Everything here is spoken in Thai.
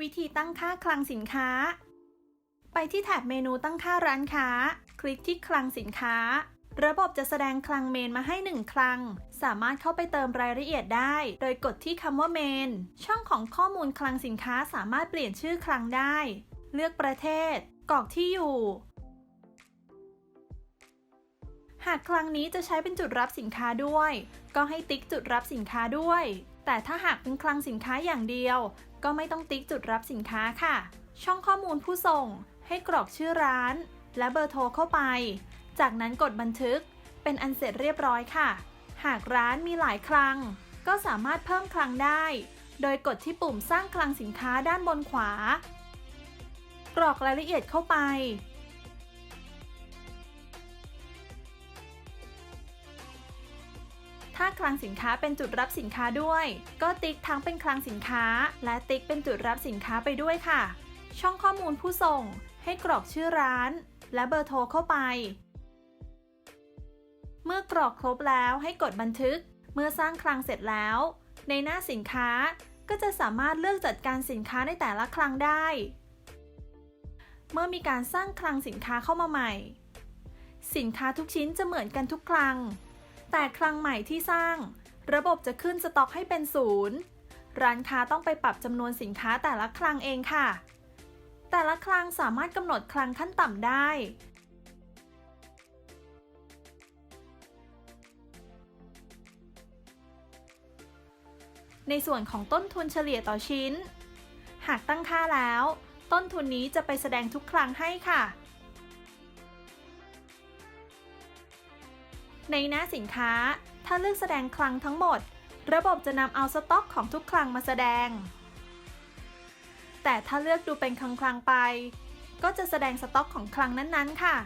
วิธีตั้งค่าคลังสินค้า ไปที่แถบเมนูตั้งค่าร้านค้า คลิกที่คลังสินค้า ระบบจะแสดงคลังเมนมาให้หนึ่งคลัง สามารถเข้าไปเติมรายละเอียดได้ โดยกดที่คำว่าเมน ช่องของข้อมูลคลังสินค้าสามารถเปลี่ยนชื่อคลังได้ เลือกประเทศ กรอกที่อยู่ หากคลังนี้จะใช้เป็นจุดรับสินค้าด้วย ก็ให้ติ๊กจุดรับสินค้าด้วย แต่ถ้าหากเป็นคลังสินค้าอย่างเดียว ก็ไม่ต้องติ๊กจุดรับสินค้าค่ะ ช่องข้อมูลผู้ส่ง ให้กรอกชื่อร้าน และเบอร์โทรเข้าไป จากนั้นกดบันทึก เป็นอันเสร็จเรียบร้อยค่ะ หากร้านมีหลายคลัง ก็สามารถเพิ่มคลังได้ โดยกดที่ปุ่มสร้างคลังสินค้าด้านบนขวา กรอกรายละเอียดเข้าไป ถ้าคลังสินค้าเป็นจุดรับสินค้าด้วย ก็ติ๊กทั้งเป็นคลังสินค้า และติ๊กเป็นจุดรับสินค้าไปด้วยค่ะ ช่องข้อมูลผู้ส่ง ให้กรอกชื่อร้าน และเบอร์โทรเข้าไป เมื่อกรอกครบแล้วให้กดบันทึก เมื่อสร้างคลังเสร็จแล้ว ในหน้าสินค้าก็จะสามารถเลือกจัดการสินค้าในแต่ละคลังได้ เมื่อมีการสร้างคลังสินค้าเข้ามาใหม่ สินค้าทุกชิ้นจะเหมือนกันทุกคลัง แต่คลังใหม่ที่สร้าง ระบบจะขึ้นสต็อกให้เป็นศูนย์ร้านค้าต้องไปปรับจำนวนสินค้าแต่ละคลังเองค่ะ แต่ละคลังสามารถกำหนดคลังขั้นต่ำได้ ในส่วนของต้นทุนเฉลี่ยต่อชิ้น หากตั้งค่าแล้ว ต้นทุนนี้จะไปแสดงทุกครั้งให้ค่ะ ในหน้าสินค้า ถ้าเลือกแสดงคลังทั้งหมด ระบบจะนำเอาสต็อกของทุกคลังมาแสดง แต่ถ้าเลือกดูเป็นคลังๆไป ก็จะแสดงสต็อกของคลังนั้นๆ ค่ะ